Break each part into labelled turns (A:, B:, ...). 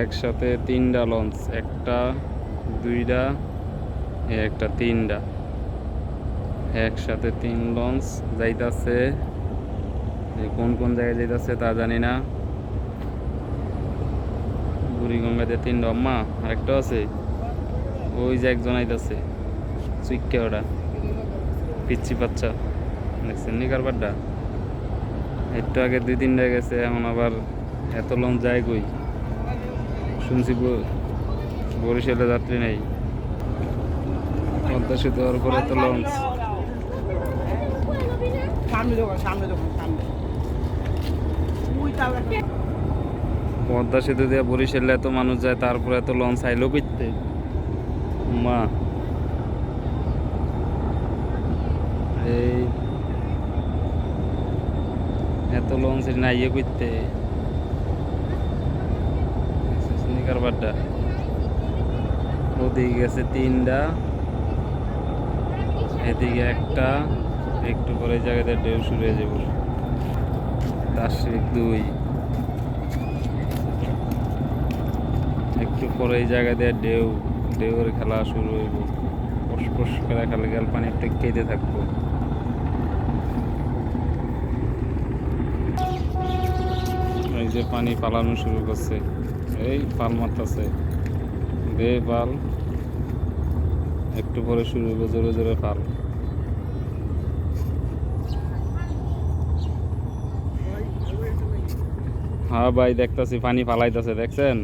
A: একসাথে তিনটা লঞ্চ, একটা দুইটা একটা তিনটা একসাথে তিন লঞ্চ যাইতাছে। কোন কোন জায়গায় যাইতাছে তা জানি না। বুড়িগঙ্গাতে তিনটা আম্মা আরেকটা আছে। ওই যে একজন আইতাছে, চুইক্কে ওটা। পিচ্ছি বাচ্চা। দেখছেন নি কারবারটা? একটু আগে দুই তিনটা গেছে, এখন আবার এত লঞ্চ যায় কই? শুনছি বরিশালে যাত্রী নেই। পদ্মা সেতু হওয়ার পরে তো লঞ্চ পদ্মা সেতু দিয়ে বরিশালে এত মানুষ যায় তারপরে এত লঞ্চ আইলো করতে মা। এই এত লঞ্চ না ইয়ে করতে কারবারটা ওদিকে গেছে তিনটা। এদিকে একটা, একটু পরে জায়গাতে ঢেউ শুরু হয়ে যাব। তার দুই। একটু পরে এই জায়গা দিয়ে ঢেউ, ঢেউয়ের খেলা শুরু হইব। ফস করে খালি গেল পানি একটু কেটে থাকব। এই যে পানি পালানো শুরু করছে। এই পাল মারতেছে। দে পাল। একটু পরে শুরু হইব জোরে জোরে পাল। হ্যাঁ ভাই দেখতাছি পানি ফালাইতেছে দেখছেন?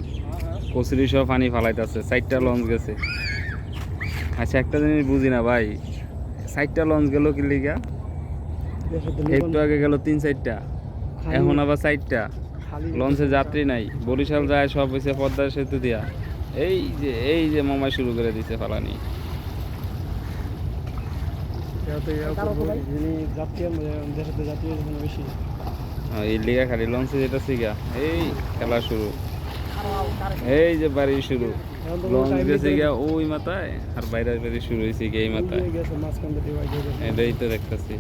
A: কচুরি সহ পানি ফালাইতেছে চারটা লঞ্চ গেছে। আচ্ছা একটা জিনিস বুঝি না ভাই চারটা লঞ্চ গেল কি লিগা? একটু আগে গেল তিন চারটা এখন আবার চারটা। লঞ্চে যাত্রী নাই বরিশাল যায় সব হয়েছে পদ্মা সেতু দিয়া। এই যে এই যে মামা শুরু করে দিছে ফালানি। আহ, এই লিগা খালি লঞ্চে যেটা শিখা এই খেলা শুরু। এই যে বাড়ি শুরু লঞ্চ গেছে গিয়া ওই মাথায় আর বাইরে বাড়ি শুরু হয়েছে গিয়ে এই মাথায়। এটাই তো দেখতেছি।